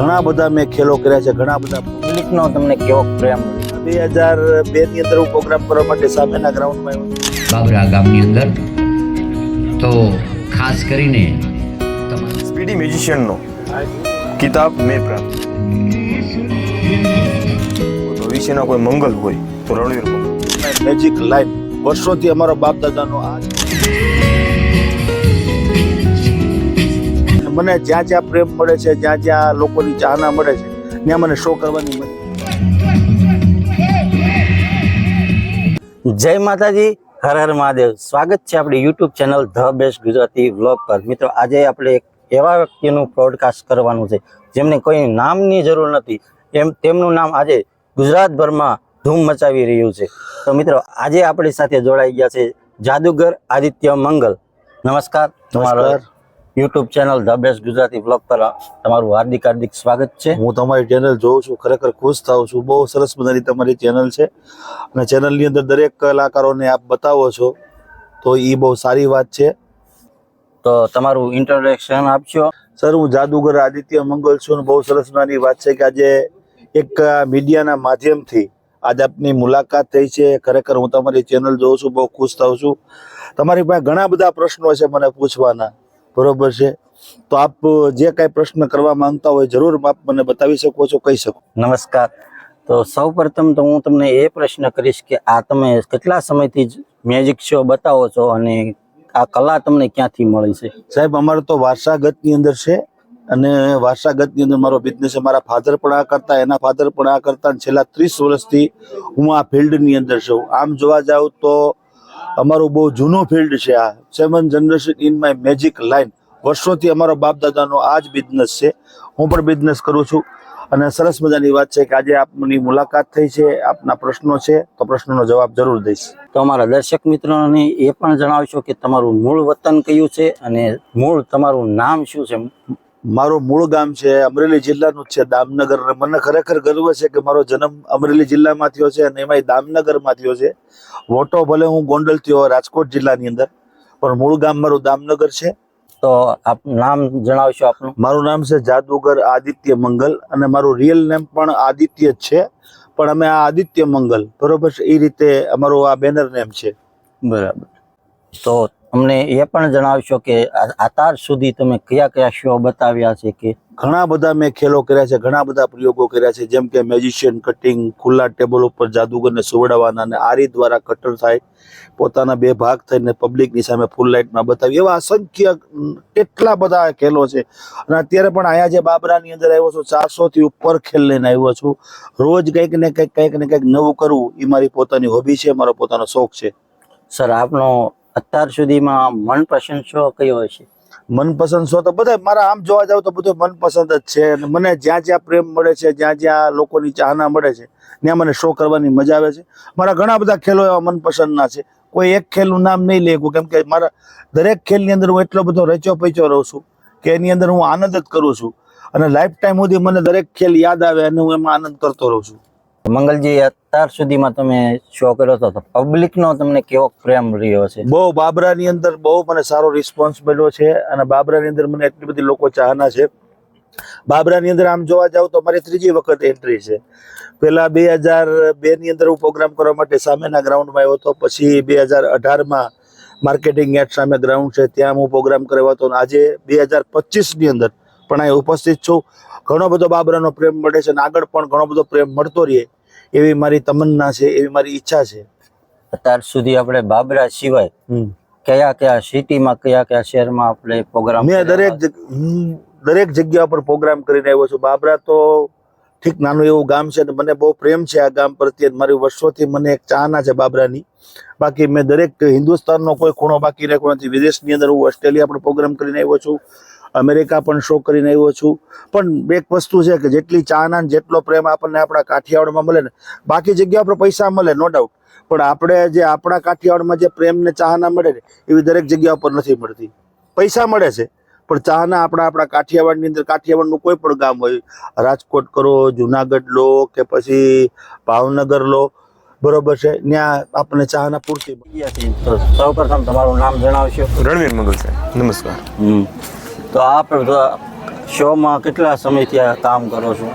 ઘણા બધા મેં ખેલો કર્યા છે ઘણા બધા પબ્લિકનો તમને કેવો પ્રેમ. બે હજાર બે ની અંદર હું પ્રોગ્રામ કરવા માટે સામેના ગ્રાઉન્ડમાં આવ્યો. બાબરા ગામની અંદર. તો ખાસ કરીને સ્પીડી મ્યુઝિશિયનનો કિતાબ મેં પ્રાપ્ત ભવિષ્યના કોઈ મંગલ હોય તો રણવીર મેજિક લાઈન વર્ષોથી અમારો બાપ દાદાનો આ મને જ્યાં જ્યાં પ્રેમ મળે છે જ્યાં જ્યાં લોકોની ચાહના મળે છે ત્યાં મને શો કરવાની મજા જય માતાજી હર હર મહાદેવ. સ્વાગત છે આપણી YouTube channel the best Gujarati vlog પર. મિત્રો આજે આપણે એક એવા વ્યક્તિનું પ્રોડકાસ્ટ કરવાનું છે જેમને કોઈ નામની જરૂર નથી. એમ તેમનું નામ આજે ગુજરાતભરમાં ધૂમ મચાવી રહ્યું છે. તો મિત્રો આજે આપણી સાથે જોડાઈ ગયા છે જાદુગર આદિત્ય મંગલ. નમસ્કાર. તમારો નમસ્કાર. YouTube channel the best Gujarati blog પર તમારું હાર્દિક હાર્દિક સ્વાગત છે. હું તમારી ચેનલ જોઉં છું ખરેખર ખુશ થાઉં છું. બહુ સરસ મજાની તમારી ચેનલ છે. અને ચેનલની અંદર દરેક કલાકારોને આપ બતાવો છો તો એ બહુ સારી વાત છે. તો તમારું ઇન્ટ્રોડક્શન આપશો? સર હું જાદુગર આદિત્ય મંગલ છું અને બહુ સરસ મજાની વાત છે કે આજે એક મીડિયાના માધ્યમથી આજે આપની મુલાકાત થઈ છે. ખરેખર હું તમારી ચેનલ જોઉં છું બહુ ખુશ થાઉં છું. તમારી પાસે ઘણા બધા પ્રશ્નો છે મને પૂછવાના. બરોબર છે? તો આપ જે કાંઈ પ્રશ્ન કરવા માંગતા હોય જરૂર આપ મને બતાવી શકો છો કહી શકો. નમસ્કાર. તો સૌ પ્રથમ તો હું તમને એ પ્રશ્ન કરીશ કે આ તમે કેટલા સમયથી જ મેજિક શો બતાવો છો અને આ કલા તમને ક્યાંથી મળી છે? સાહેબ અમારે તો વારસાગતની અંદર છે અને વારસાગતની અંદર મારો બિઝનેસ છે. મારા ફાધર પણ આ કરતા એના ફાધર પણ આ કરતા છેલ્લા ત્રીસ વર્ષથી હું આ ફિલ્ડની અંદર છું. આમ જોવા જાઉં તો અમારું બહુ જૂનું ફિલ્ડ છે આ. Seven generation in my magic line વર્ષોથી અમારો બાપ દાદાનો આ જ બિઝનેસ છે. હું પણ બિઝનેસ કરું છું. અને સરસ મજાની વાત છે કે આજે આપની મુલાકાત થઈ છે, આપના પ્રશ્નો છે, તો પ્રશ્નોનો જવાબ જરૂર દઈશ. તો અમારા દર્શક મિત્રોને એ પણ જણાવશો કે તમારું મૂળ વતન કયું છે અને મૂળ તમારું નામ શું છે? મારું મૂળ ગામ છે અમરેલી જિલ્લાનું જ છે દામનગર. મને ખરેખર ગર્વ છે કે મારો જન્મ અમરેલી જિલ્લામાં થયો છે અને એમાંય દામનગરમાં થયો છે. વોટો ભલે હું ગોંડલ થયો રાજકોટ જિલ્લાની અંદર પણ મૂળ ગામ મારું દામનગર છે. તો આપ નામ જણાવશો આપનું? મારું નામ છે જાદુગર આદિત્ય મંગલ અને મારું રિયલ નેમ પણ આદિત્ય જ છે પણ અમે આ આદિત્ય મંગલ બરોબર છે? એ રીતે અમારું આ બેનર નેમ છે. બરાબર. તો અમને એ પણ જણાવશો કે આતાર સુધી તમે કયા કયા શો બતાવ્યા છે કે? ઘણા બધા મેં ખેલો કર્યા છે ઘણા બધા પ્રયોગો કર્યા છે જેમ કે મેજિશિયન કટિંગ ખુલ્લા ટેબલ ઉપર જાદુગરને સુવડાવવાના અને આરી દ્વારા કટર થાય પોતાના બે ભાગ થઈને પબ્લિકની સામે ફૂલ લાઇટમાં બતાવી. એવા અસંખ્ય કેટલા બધા ખેલો છે. અને અત્યારે પણ અહીંયા જે બાબરાની અંદર આવ્યો છું ચારસોથી ઉપર ખેલ લઈને આવ્યો છું. રોજ કંઈક ને કંઈક કંઈક ને કંઈક નવું કરવું એ મારી પોતાની હોબી છે મારો પોતાનો શોખ છે. સર આપનો અત્યાર સુધીમાં મનપસંદ શો કયો હશે મનપસંદ શો તો બધા મારા આમ જોવા જાવ તો બધું મનપસંદ જ છે અને મને જ્યાં જ્યાં પ્રેમ મળે છે, જ્યાં જ્યાં લોકોની ચાહના મળે છે, ત્યાં મને શો કરવાની મજા આવે છે. મારા ઘણા બધા ખેલો એવા મનપસંદના છે. કોઈ એક ખેલનું નામ નહીં લેવું કેમ કે મારા દરેક ખેલની અંદર હું એટલો બધો રચ્યો પૈચો રહું છું કે એની અંદર હું આનંદ જ કરું છું. અને લાઈફ ટાઈમ સુધી મને દરેક ખેલ યાદ આવે અને હું એમાં આનંદ કરતો રહું છું. મંગલજી, અત્યાર સુધીમાં તમે શો કર્યો હતો, તો પબ્લિકનો તમને કેવો પ્રેમ રહ્યો છે? બહુ બાબરાની અંદર બહુ મને સારો રિસ્પોન્સ મળ્યો છે અને બાબરાની અંદર મને એટલી બધી લોકો ચાહના છે. બાબરાની અંદર આમ જોવા જાવ તો મારી ત્રીજી વખત એન્ટ્રી છે. પહેલા બે હજાર બે ની અંદર હું પ્રોગ્રામ કરવા માટે સામેના ગ્રાઉન્ડમાં આવ્યો હતો, પછી બે હજાર અઢારમાં માર્કેટિંગ યાર્ડ સામે ગ્રાઉન્ડ છે, ત્યાં હું પ્રોગ્રામ કર્યો હતો આજે બે હજાર પચીસની અંદર પણ અહીં ઉપસ્થિત છું. ઘણો બધો બાબરાનો પ્રેમ મળે છે અને આગળ પણ ઘણો બધો પ્રેમ મળતો રહે. એવી મારી તમન્ના છે એવી મારી ઈચ્છા છે. અત્યાર સુધી આપણે બાબરા સિવાય કયા કયા સિટીમાં કયા કયા શહેરમાં આપણે પ્રોગ્રામ મેં દરેક દરેક જગ્યા પર પ્રોગ્રામ કરીને આવ્યો છું. બાબરા તો ઠીક નાનું એવું ગામ છે અને મને બહુ પ્રેમ છે આ ગામ પ્રત્યે મારી વર્ષોથી મને એક ચાહના છે બાબરાની. બાકી મેં દરેક હિન્દુસ્તાનનો કોઈ ખૂણો બાકી રાખ્યો નથી. વિદેશની અંદર હું ઓસ્ટ્રેલિયા પણ પ્રોગ્રામ કરીને આવ્યો છું. અમેરિકા પણ શો કરીને આવ્યો છું. પણ એક વસ્તુ છે કે જેટલી ચાના જેટલો પ્રેમ આપણને આપણા કાઠિયાવાડમાં મળે ને બાકી જગ્યા પર પૈસા મળે નો ડાઉટ પણ આપણે જે આપણા કાઠિયાવાડમાં જે પ્રેમ ને ચાહના મળે ને એવી દરેક જગ્યા પર નથી મળતી. પૈસા મળે છે પણ ચાહના આપણા આપણા કાઠિયાવાડની અંદર કાઠિયાવાડનું કોઈ પણ ગામ હોય રાજકોટ કરો જુનાગઢ લો કે પછી ભાવનગર લો બરોબર છે ત્યાં આપણને ચાહના પૂરતી સૌ પ્રથમ સૌપ્રથમ તમારું નામ જણાવશો? રણવીર મંગલ સાહેબ નમસ્કાર. હમ. તો આપ શોમાં કેટલા સમયથી આ કામ કરો છો?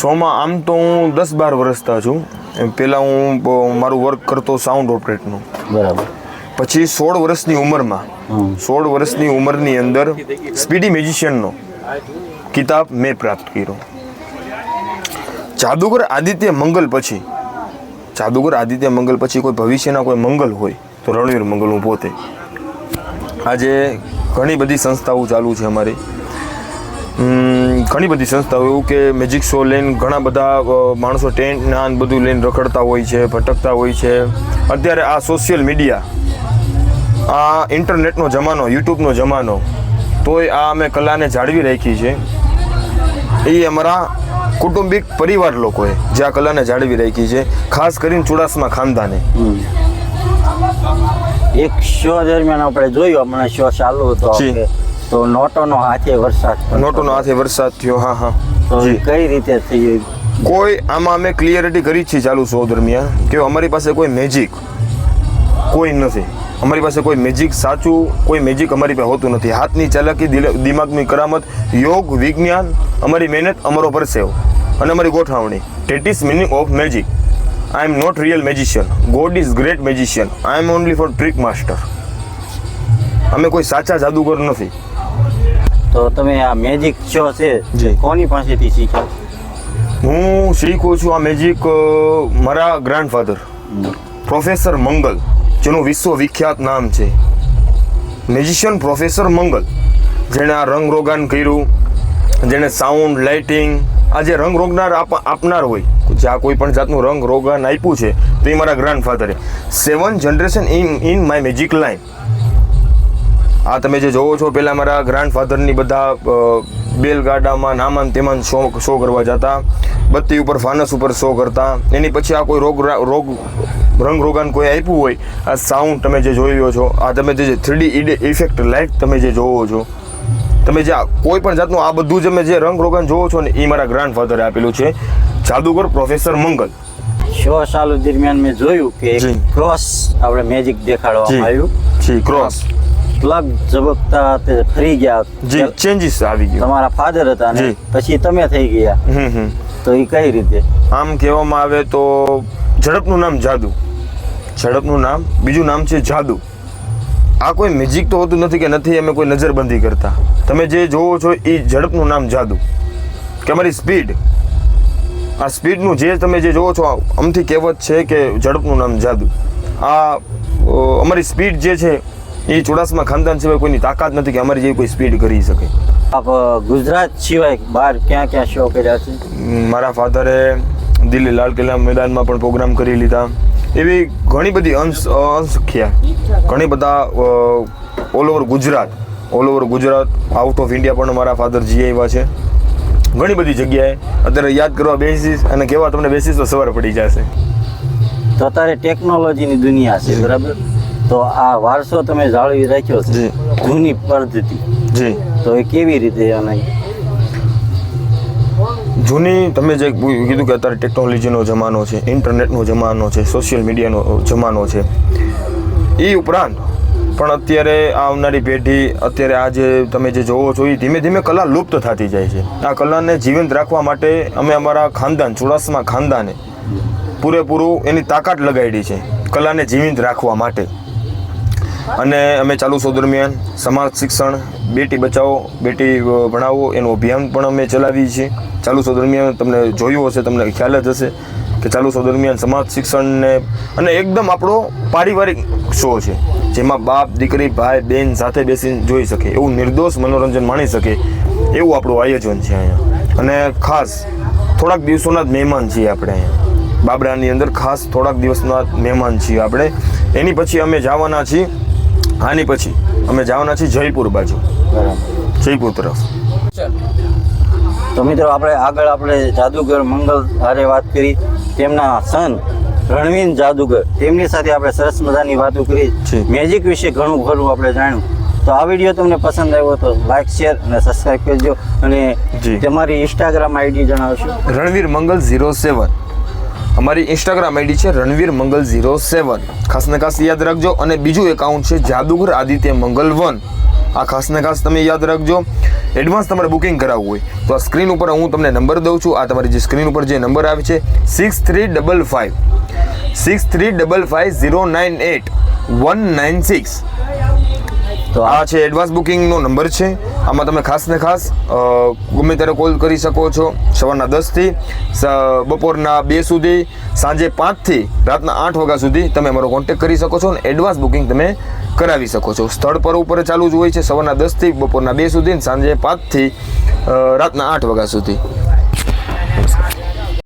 શોમાં આમ તો હું દસ બાર વર્ષતા છું. એમ પહેલાં હું મારું વર્ક કરતો સાઉન્ડ ઓપરેટનું બરાબર. પછી સોળ વર્ષની ઉંમરમાં. સોળ વર્ષની ઉંમરની અંદર સ્પીડી મેજિશિયનનો કિતાબ મેં પ્રાપ્ત કર્યો. જાદુગર આદિત્ય મંગલ પછી જાદુગર આદિત્ય મંગલ પછી કોઈ ભવિષ્યના કોઈ મંગલ હોય તો રણવીર મંગલ હું પોતે. આજે ઘણી બધી સંસ્થાઓ ચાલુ છે અમારી. ઘણી બધી સંસ્થાઓ, એવું કે મેજિક શો લઈને ઘણા બધા માણસો ટેન્ટ ના ને બધું લઈને રખડતા હોય છે, ભટકતા હોય છે. અત્યારે આ સોશિયલ મીડિયા આ ઇન્ટરનેટનો જમાનો યુટ્યુબનો જમાનો, તોય આ અમે કલાને જાળવી રાખી છે. એ અમારા કુટુંબિક પરિવાર લોકોએ જે આ કલાને જાળવી રાખી છે, ખાસ કરીને ચુડાસમા ખાનદાને. એક શો દરમિયાન આપણે જોયું હમણાં શો ચાલુ હતો. તો નોટોનો હાથે વરસાદ. નોટોનો હાથે વરસાદ થયો હા હા. તો કઈ રીતે થઈ કોઈ આમાં અમે ક્લિયરિટી કરી છે ચાલુ શો દરમિયાન કે અમારી પાસે કોઈ મેજિક કોઈ નથી. અમારી પાસે કોઈ મેજિક સાચું કોઈ મેજિક અમારી પાસે હોતું નથી. હાથની ચાલાકી દિમાગની કરામત યોગ વિજ્ઞાન અમારી મહેનત અમારો પરસેવ અને અમારી ગોઠવણી. That is meaning of magic I am not real magician God is great magician I am only for trick master અમે કોઈ સાચા જાદુગર નથી. તો તમે આ મેજિક શો છે જે. કોની પાસેથી શીખ્યા હું શીખું છું આ મેજિક મારા ગ્રાન્ડફાધર પ્રોફેસર મંગલ જેનું વિશ્વ વિખ્યાત નામ છે. મેજિશિયન પ્રોફેસર મંગલ જેણે આ રંગ રોગાન કર્યું જેણે સાઉન્ડ લાઇટિંગ આ જે રંગ રોગનાર આપ- આપનાર હોય. જે આ કોઈ પણ જાતનું રંગ રોગાન આપ્યું છે, તો એ મારા ગ્રાન્ડફાધરે seven generation in in my magic line આ તમે જે જોવો છો પહેલાં મારા ગ્રાન્ડફાધરની બધા બેલગાડામાં નામાન તેમાન શો શો કરવા જતા. બત્તી ઉપર, ફાનસ ઉપર શો કરતા. એની પછી આ કોઈ રોગ રોગ, રંગ રોગાન કોઈ આપ્યું હોય, આ સાઉન્ડ તમે જે જોઈ રહ્યો છો, આ તમે જે થ્રીડી ઇફેક્ટ લાઇટ તમે જે જોવો છો તમે જે કોઈ પણ જાતનું આ બધું જે મેં જે રંગ રોગન જોવો છો ને એ મારા ગ્રાન્ડફાધરે આપેલું છે. જાદુગર પ્રોફેસર મંગલ. શો સાલ દરમિયાન મેં જોયું કે ક્રોસ આપણે મેજિક દેખાડવામાં આવ્યું. જી ક્રોસ પ્લગ ઝબકતા તે ફરી ગયા. જી ચેન્જીસ આવી ગયું. તમારા ફાધર હતા ને પછી તમે થઈ ગયા. હમ હમ. તો એ કઈ રીતે? આમ કહેવામાં આવે તો ઝડપનું નામ જાદુ. ઝડપનું નામ. બીજું નામ છે જાદુ. આ કોઈ મેજિક તો હોતું નથી કે નથી અમે કોઈ નજરબંધી કરતા. તમે જે જોવો છો એ ઝડપનું નામ જાદુ. કે અમારી સ્પીડ. આ સ્પીડનું જે તમે જે જોવો છો આમથી કહેવત છે કે ઝડપનું નામ જાદુ. આ અમારી સ્પીડ જે છે એ ચોડાસમાં ખાનદાન સિવાય કોઈની તાકાત નથી કે અમારી જેવી કોઈ સ્પીડ કરી શકે. આપ ગુજરાત સિવાય બહાર ક્યાં ક્યાં શો કર્યા છે? મારા ફાધરે દિલ્હી લાલ કિલ્લા મેદાનમાં પણ પ્રોગ્રામ કરી લીધા. એવી ઘણી બધી અંશ અંશ ઘણી બધા all over Gujarat. All over Gujarat out of India પણ મારા ફાધર જી આવ્યા છે. ઘણી બધી જગ્યાએ અત્યારે યાદ કરવા બેસીસ અને કેવા તમને બેસીશ તો સવાર પડી જશે. તો અત્યારે ટેકનોલોજીની દુનિયા છે બરાબર? તો આ વારસો તમે જાળવી રાખ્યો છે જૂની પદ્ધતિ. જી. તો એ કેવી રીતે અને જૂની તમે જે કીધું કે અત્યારે ટેકનોલોજીનો જમાનો છે ઇન્ટરનેટનો જમાનો છે સોશિયલ મીડિયાનો જમાનો છે એ ઉપરાંત પણ અત્યારે આવનારી પેઢી, અત્યારે આ જે તમે જે જોવો છો, એ ધીમે ધીમે કલા લુપ્ત થતી જાય છે. આ કલાને જીવંત રાખવા માટે અમે અમારા ખાનદાન, ચુડાસમા ખાનદાને પૂરેપૂરું એની તાકાત લગાડી છે, કલાને જીવંત રાખવા માટે. અને અમે ચાલુ સો દરમિયાન સમાજ શિક્ષણ, બેટી બચાવો, બેટી ભણાવો, એનું અભિયાન પણ અમે ચલાવીએ છીએ. ચાલુ સો દરમિયાન તમને જોયું હશે, તમને ખ્યાલ જ હશે. કે ચાલુ શો દરમિયાન સમાજ શિક્ષણને અને એકદમ આપણો પારિવારિક શો છે, જેમાં બાપ, દીકરી, ભાઈ, બેન સાથે બેસીને જોઈ શકે, એવું નિર્દોષ મનોરંજન માણી શકે, એવું આપણું આયોજન છે અહીંયા. અને ખાસ, થોડાક દિવસોના જ મહેમાન છીએ આપણે અહીંયા. બાબરાની અંદર ખાસ થોડાક દિવસના મહેમાન છીએ આપણે. એની પછી અમે જવાના છીએ, આની પછી અમે જવાના છીએ જયપુર બાજુ. જયપુર તરફ. તો મિત્રો, આપણે આગળ આપણે જાદુગર મંગલ હારે વાત કરી. તેમના સન રણવીન જાદુગર તેમની સાથે આપણે સરસ મજાની વાતો કરી. મેજિક વિશે ઘણું ખરું આપણે જાણ્યું. તો આ વીડિયો તમને પસંદ આવ્યો તો લાઈક શેર અને સબસ્ક્રાઈબ કરજો. અને. તમારી ઇન્સ્ટાગ્રામ આઈડી જણાવશો. રણવીર મંગલ ઝીરો સેવન અમારી ઇન્સ્ટાગ્રામ આઈડી છે રણવીર મંગલ ઝીરો સેવન ખાસ ને ખાસ યાદ રાખજો. અને બીજું એકાઉન્ટ છે જાદુગર આદિત્ય મંગલ વન આ ખાસ ને ખાસ તમે યાદ રાખજો. એડવાન્સ તમારે બુકિંગ કરાવવું હોય. તો આ સ્ક્રીન ઉપર હું તમને નંબર દઉં છું. આ તમારી જે સ્ક્રીન ઉપર જે નંબર આવે છે six three double five six three double five zero nine eight one nine six તો આ છે એડવાન્સ બુકિંગનો નંબર છે. આમાં તમે ખાસ ને ખાસ ગમે ત્યારે કોલ કરી શકો છો. સવારના દસથી બપોરના બે સુધી, સાંજે પાંચથી રાતના આઠ વાગ્યા સુધી તમે અમારો કોન્ટેક કરી શકો છો અને એડવાન્સ બુકિંગ તમે કરાવી શકો છો. સ્થળ પર ઉપર ચાલુ જ હોય છે. સવારના દસથી બપોરના બે સુધી સાંજે પાંચથી રાતના આઠ વાગ્યા સુધી.